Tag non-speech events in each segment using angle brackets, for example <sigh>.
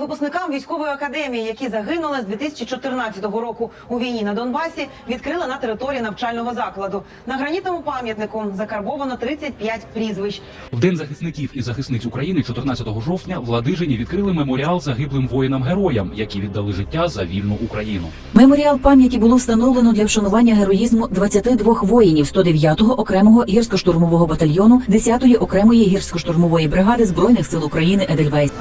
випускникам військової академії, які загинули з 2014 року у війні на Донбасі, відкрили на території навчального закладу. На гранітному пам'ятнику закарбовано 35 прізвищ. В День захисників і захисниць України 14 жовтня в Ладижині відкрили меморіал загиблим воїнам-героям, які віддали життя за вільну Україну. Меморіал пам'яті було встановлено для вшанування героїзму 22 воїнів 109-го окремого гірсько-штурмового батальйону 10-ї окремої гірсько-штурмової бригади збройних сил України Едельвейс.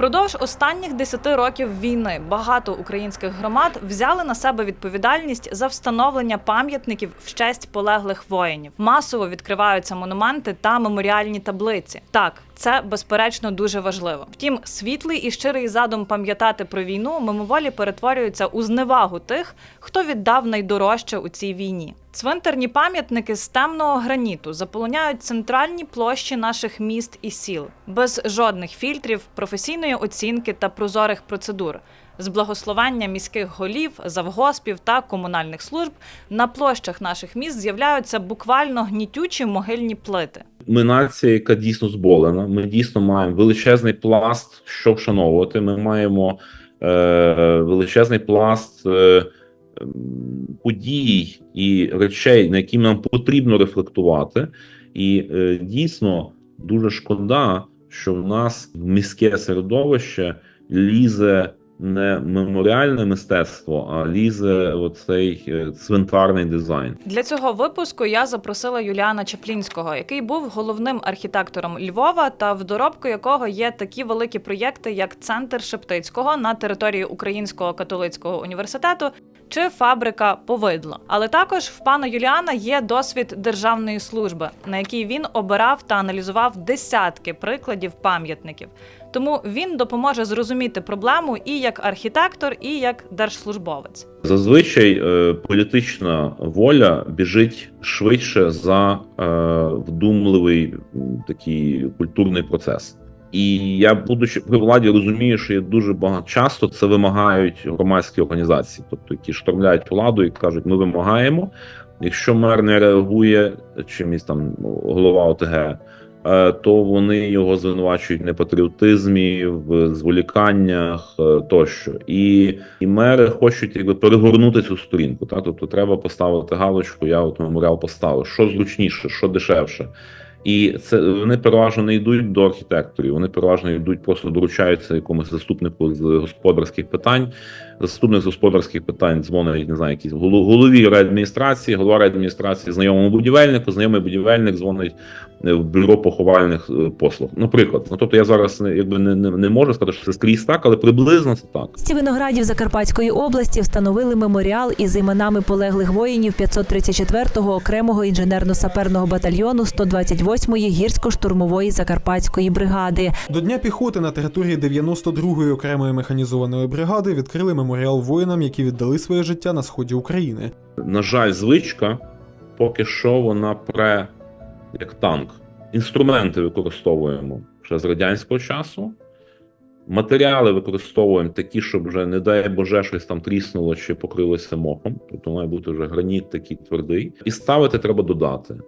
Впродовж останніх 10 років війни багато українських громад взяли на себе відповідальність за встановлення пам'ятників в честь полеглих воїнів. Масово відкриваються монументи та меморіальні таблиці. Так, це безперечно дуже важливо. Втім, світлий і щирий задум пам'ятати про війну мимоволі перетворюється у зневагу тих, хто віддав найдорожче у цій війні. Цвинтарні пам'ятники з темного граніту заполоняють центральні площі наших міст і сіл без жодних фільтрів, професійної оцінки та прозорих процедур. З благословення міських голів, завгоспів та комунальних служб на площах наших міст з'являються буквально гнітючі могильні плити. Ми нація, яка дійсно зболена. Ми дійсно маємо величезний пласт, що вшановувати. Ми маємо е, величезний пласт е, подій і речей, на які нам потрібно рефлектувати. І е, дійсно дуже шкода, що в нас міське середовище лізе не меморіальне мистецтво, а лізе оцей цей цвинтарний дизайн. Для цього випуску я запросила Юліана Чаплінського, який був головним архітектором Львова, та в доробку якого є такі великі проєкти, як Центр Шептицького на території Українського католицького університету чи фабрика Повидло. Але також в пана Юліана є досвід державної служби, на якій він обирав та аналізував десятки прикладів пам'ятників. Тому він допоможе зрозуміти проблему і як архітектор, і як держслужбовець. Зазвичай е, політична воля біжить швидше за е, вдумливий такий культурний процес. І я, будучи при владі, розумію, що є дуже багато часто це вимагають громадські організації, тобто які штормляють владу і кажуть, ми вимагаємо. Якщо мер не реагує чимось там голова ОТГ, е, то вони його звинувачують в непатріотизмі, в зволіканнях е, тощо. І, і мери хочуть якби перегорнути цю сторінку. Та? Тобто треба поставити галочку, я от меморіал поставив. Що зручніше, що дешевше. І це вони переважно не йдуть до архітекторів, вони переважно йдуть, просто доручаються якомусь заступнику з господарських питань. Заступник з господарських питань дзвонить, не знаю, якийсь голов- голові райадміністрації, голова райадміністрації, знайомому будівельнику, знайомий будівельник дзвонить е, в бюро поховальних е, послуг. Наприклад, ну тобто я зараз якби не, не, не можу сказати, що це скрізь так, але приблизно це так. Ці виноградів Закарпатської області встановили меморіал із іменами полеглих воїнів 534-го окремого інженерно-саперного батальйону 128-ї гірсько-штурмової закарпатської бригади. До Дня піхоти на території 92-ї окремої механізованої бригади відкрили меморіал воїнам, які віддали своє життя на сході України. на жаль, звичка, поки що вона пре як танк. Інструменти використовуємо ще з радянського часу. Матеріали використовуємо такі, щоб вже, не дай Боже, щось там тріснуло чи покрилося мохом. Тобто має бути вже граніт такий твердий. І ставити треба додати.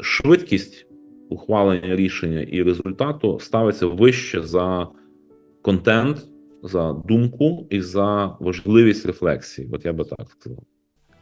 Швидкість ухвалення рішення і результату ставиться вище за контент, за думку і за важливість рефлексії. От я би так сказав.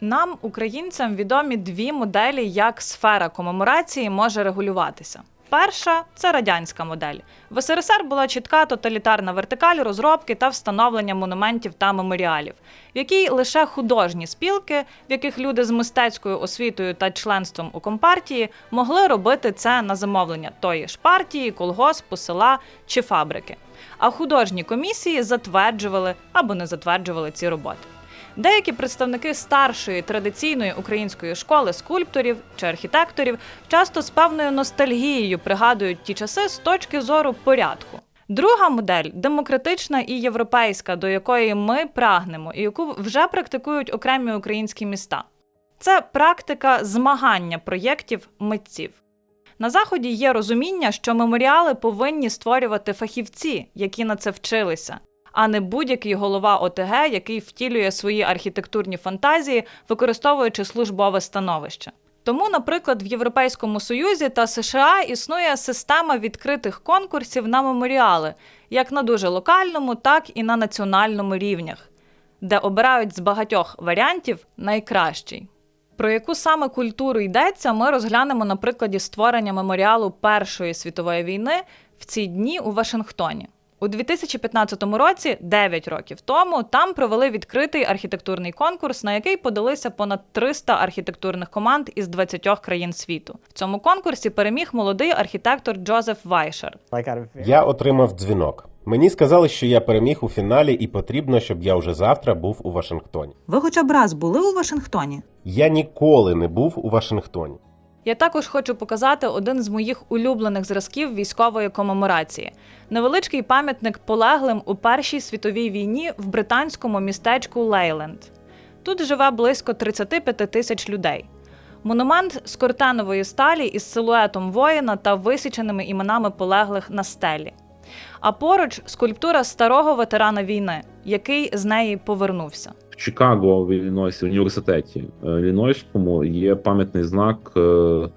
Нам, українцям, відомі дві моделі, як сфера комеморації може регулюватися. Перша це радянська модель. В СРСР була чітка тоталітарна вертикаль розробки та встановлення монументів та меморіалів, в якій лише художні спілки, в яких люди з мистецькою освітою та членством у компартії могли робити це на замовлення тої ж партії, колгоспу, села чи фабрики. А художні комісії затверджували або не затверджували ці роботи. Деякі представники старшої традиційної української школи скульпторів чи архітекторів часто з певною ностальгією пригадують ті часи з точки зору порядку. Друга модель демократична і європейська, до якої ми прагнемо, і яку вже практикують окремі українські міста. Це практика змагання проєктів митців. На заході є розуміння, що меморіали повинні створювати фахівці, які на це вчилися, а не будь-який голова ОТГ, який втілює свої архітектурні фантазії, використовуючи службове становище. Тому, наприклад, в Європейському Союзі та США існує система відкритих конкурсів на меморіали, як на дуже локальному, так і на національному рівнях, де обирають з багатьох варіантів найкращий. Про яку саме культуру йдеться, ми розглянемо на прикладі створення меморіалу Першої світової війни в ці дні у Вашингтоні. У 2015 році, 9 років тому, там провели відкритий архітектурний конкурс, на який подалися понад 300 архітектурних команд із 20 країн світу. В цьому конкурсі переміг молодий архітектор Джозеф Вайшер. Я отримав дзвінок. Мені сказали, що я переміг у фіналі, і потрібно, щоб я вже завтра був у Вашингтоні. Ви хоча б раз були у Вашингтоні? Я ніколи не був у Вашингтоні. Я також хочу показати один з моїх улюблених зразків військової комеморації невеличкий пам'ятник полеглим у Першій світовій війні в британському містечку Лейленд. Тут живе близько 35 тисяч людей. Монумент з кортенової сталі із силуетом воїна та висіченими іменами полеглих на стелі. А поруч скульптура старого ветерана війни, який з неї повернувся. Чикаго в Іллінойсі, в університеті е, Іллінойському є пам'ятний знак е, е,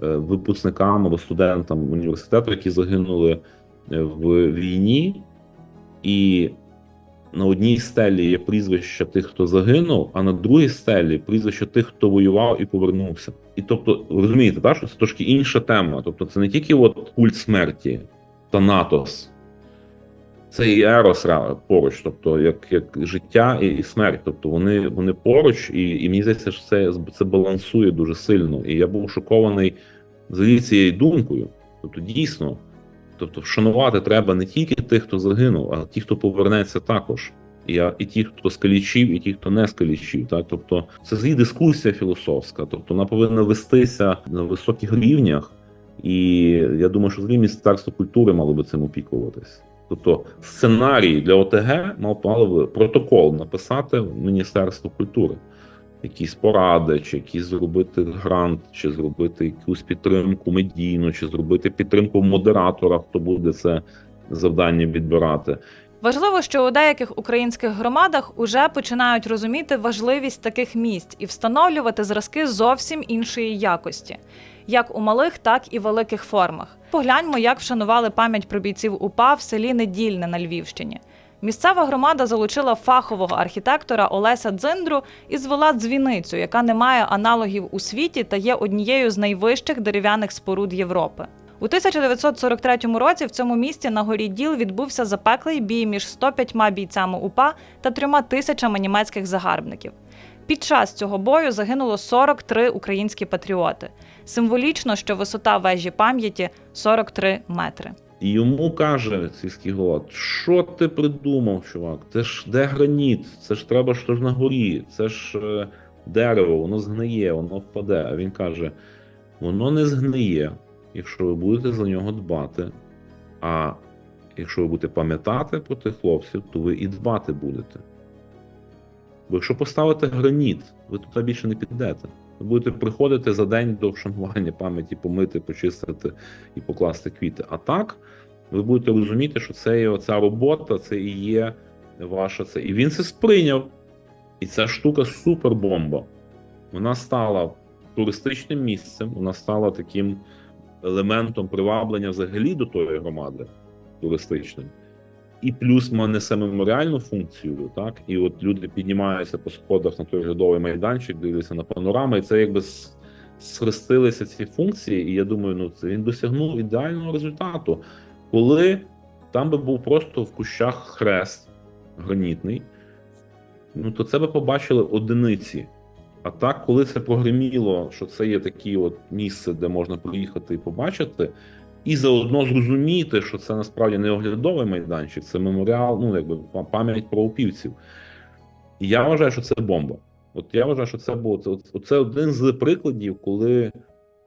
випускникам або студентам університету, які загинули в війні, і на одній стелі є прізвище тих, хто загинув, а на другій стелі прізвище тих, хто воював і повернувся. І тобто, розумієте, так, що це трошки інша тема. Тобто, це не тільки от культ смерті, Танатос. Це і Ерос поруч, тобто як, як життя і, і смерть. Тобто вони, вони поруч, і, і мені здається, що це, це балансує дуже сильно. І я був шокований взагалі цією думкою. Тобто, дійсно, тобто, вшанувати треба не тільки тих, хто загинув, а ті, хто повернеться також. І, і ті, хто скалічив, і ті, хто не скалічив. Так? Тобто, це взагалі дискусія філософська. Тобто, вона повинна вестися на високих рівнях. І я думаю, що взагалі Міністерство культури мало би цим опікуватись. Тобто сценарій для ОТГ мав мали протокол написати в Міністерство культури, якісь поради, чи якісь зробити грант, чи зробити якусь підтримку медійну, чи зробити підтримку модератора, хто буде це завдання відбирати. Важливо, що у деяких українських громадах уже починають розуміти важливість таких місць і встановлювати зразки зовсім іншої якості, як у малих, так і великих формах. Погляньмо, як вшанували пам'ять про бійців УПА в селі Недільне на Львівщині. Місцева громада залучила фахового архітектора Олеся Дзиндру і звела дзвіницю, яка не має аналогів у світі та є однією з найвищих дерев'яних споруд Європи. У 1943 році в цьому місті на горі Діл відбувся запеклий бій між 105 бійцями УПА та трьома тисячами німецьких загарбників. Під час цього бою загинуло 43 українські патріоти. Символічно, що висота вежі пам'яті 43 метри. І йому каже сільський голова: що ти придумав, чувак? Це ж де граніт, це ж треба що ж на горі, це ж е, дерево, воно згниє, воно впаде. А він каже: воно не згниє, якщо ви будете за нього дбати. А якщо ви будете пам'ятати про тих хлопців, то ви і дбати будете. Бо якщо поставите граніт, ви туди більше не підете. Ви будете приходити за день до вшанування пам'яті, помити, почистити і покласти квіти. А так, ви будете розуміти, що це є оця робота, це і є ваша це. І він це сприйняв. І ця штука супербомба. Вона стала туристичним місцем, вона стала таким елементом приваблення взагалі до тої громади туристичним. І плюс ми несе меморіальну функцію, так? І от люди піднімаються по сходах на той глядовий майданчик, дивляться на панорами, і це якби схрестилися ці функції, і я думаю, ну це він досягнув ідеального результату, коли там би був просто в кущах хрест гранітний, ну то це би побачили одиниці. А так, коли це прогреміло, що це є таке от місце, де можна приїхати і побачити, і заодно зрозуміти, що це насправді не оглядовий майданчик, це меморіал, ну якби пам'ять про упівців. І я вважаю, що це бомба. От я вважаю, що це було це, це один з прикладів, коли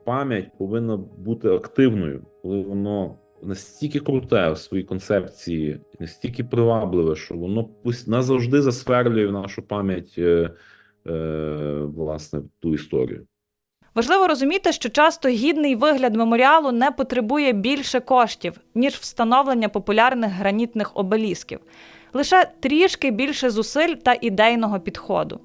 пам'ять повинна бути активною, коли воно настільки круте в своїй концепції, настільки привабливе, що воно пусть назавжди засверлює в нашу пам'ять е, власне ту історію. Важливо розуміти, що часто гідний вигляд меморіалу не потребує більше коштів, ніж встановлення популярних гранітних обелісків, лише трішки більше зусиль та ідейного підходу.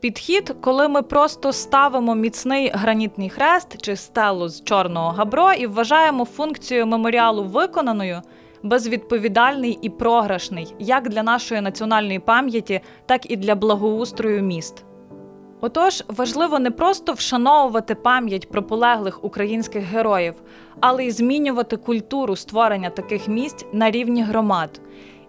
Підхід, коли ми просто ставимо міцний гранітний хрест чи стелу з чорного габро і вважаємо функцію меморіалу виконаною, безвідповідальний і програшний як для нашої національної пам'яті, так і для благоустрою міст. Отож, важливо не просто вшановувати пам'ять про полеглих українських героїв, але й змінювати культуру створення таких місць на рівні громад.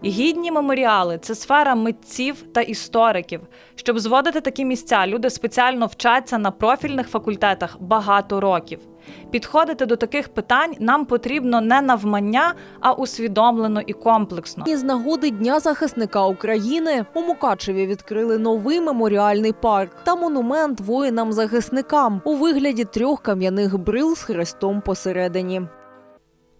Гідні меморіали це сфера митців та істориків. Щоб зводити такі місця, люди спеціально вчаться на профільних факультетах багато років. Підходити до таких питань нам потрібно не навмання, а усвідомлено і комплексно. І з нагоди Дня захисника України у Мукачеві відкрили новий меморіальний парк та монумент воїнам-захисникам у вигляді трьох кам'яних брил з хрестом посередині.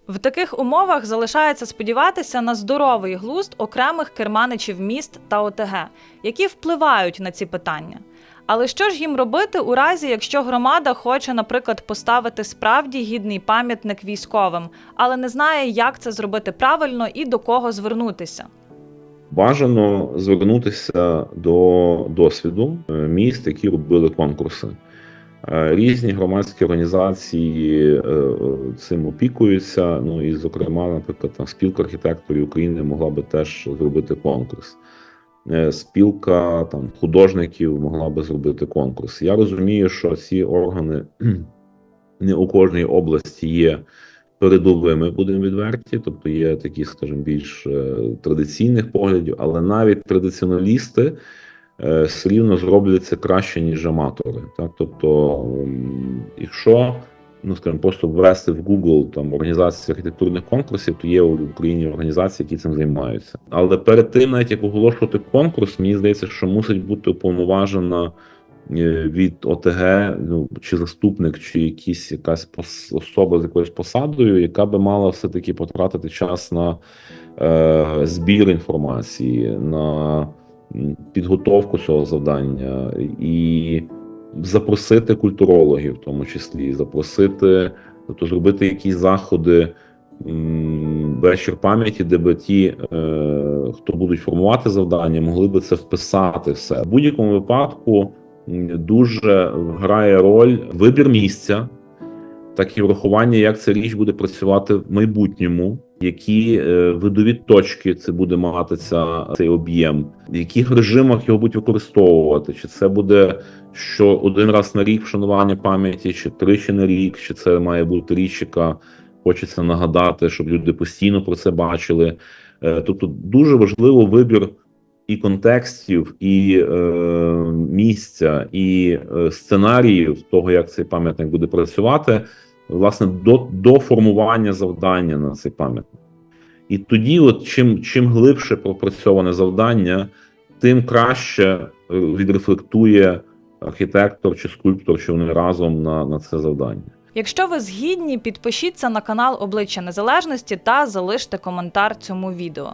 В таких умовах залишається сподіватися на здоровий глузд окремих керманичів міст та ОТГ, які впливають на ці питання. Але що ж їм робити у разі, якщо громада хоче, наприклад, поставити справді гідний пам'ятник військовим, але не знає, як це зробити правильно і до кого звернутися? Бажано звернутися до досвіду міст, які робили конкурси. Е, Різні громадські організації е, цим опікуються. Ну і, зокрема, наприклад, там спілка архітекторів України могла би теж зробити конкурс. Е, Спілка там художників могла би зробити конкурс. Я розумію, що ці органи <clears throat> не у кожній області є передовими, будемо відверті, тобто є такі, скажімо, більш е, традиційних поглядів, але навіть традиціоналісти е, все рівно зроблять це краще, ніж аматори. Так? Тобто, якщо ну, скажімо, просто ввести в Google там організації архітектурних конкурсів, то є в Україні організації, які цим займаються. Але перед тим, навіть як оголошувати конкурс, мені здається, що мусить бути уповноважена е, від ОТГ, ну чи заступник, чи якісь якась особа з якоюсь посадою, яка би мала все-таки потратити час на е, збір інформації, на підготовку цього завдання і запросити культурологів, в тому числі, запросити, тобто зробити якісь заходи. Вечір пам'яті, де би ті, е, хто будуть формувати завдання, могли би це вписати все. В будь-якому випадку дуже грає роль вибір місця, так і врахування, як ця річ буде працювати в майбутньому, які е, видові точки це буде мати цей об'єм, в яких режимах його будуть використовувати, чи це буде що один раз на рік вшанування пам'яті, чи тричі на рік, чи це має бути річ, яка хочеться нагадати, щоб люди постійно про це бачили. Е, Тобто дуже важливо вибір і контекстів, і е, місця, і е, сценаріїв того, як цей пам'ятник буде працювати, власне, до, до формування завдання на цей пам'ятник. І тоді, от чим, чим глибше пропрацьоване завдання, тим краще е, відрефлектує архітектор чи скульптор, що вони разом на, на це завдання. Якщо ви згідні, підпишіться на канал Обличчя Незалежності та залиште коментар цьому відео.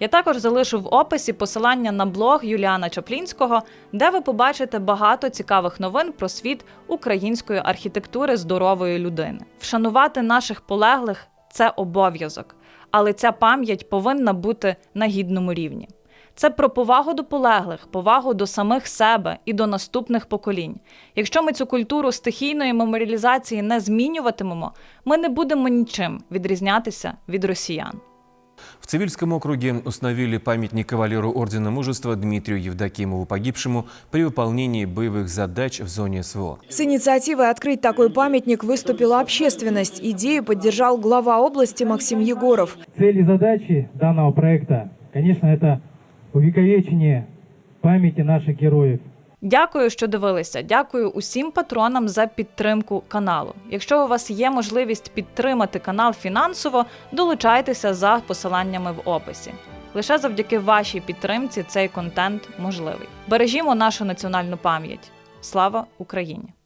Я також залишу в описі посилання на блог Юліана Чаплінського, де ви побачите багато цікавих новин про світ української архітектури здорової людини. Вшанувати наших полеглих це обов'язок, але ця пам'ять повинна бути на гідному рівні. Це про повагу до полеглих, повагу до самих себе і до наступних поколінь. Якщо ми цю культуру стихійної меморіалізації не змінюватимемо, ми не будемо нічим відрізнятися від росіян. В Цивильском округе установили памятник кавалеру Ордена Мужества Дмитрию Евдокимову, погибшему при выполнении боевых задач в зоне СВО. С инициативой открыть такой памятник выступила общественность. Идею поддержал глава области Максим Егоров. Цели и задачи данного проекта, конечно, это увековечение памяти наших героев. Дякую, що дивилися. Дякую усім патронам за підтримку каналу. Якщо у вас є можливість підтримати канал фінансово, долучайтеся за посиланнями в описі. Лише завдяки вашій підтримці цей контент можливий. Бережімо нашу національну пам'ять. Слава Україні!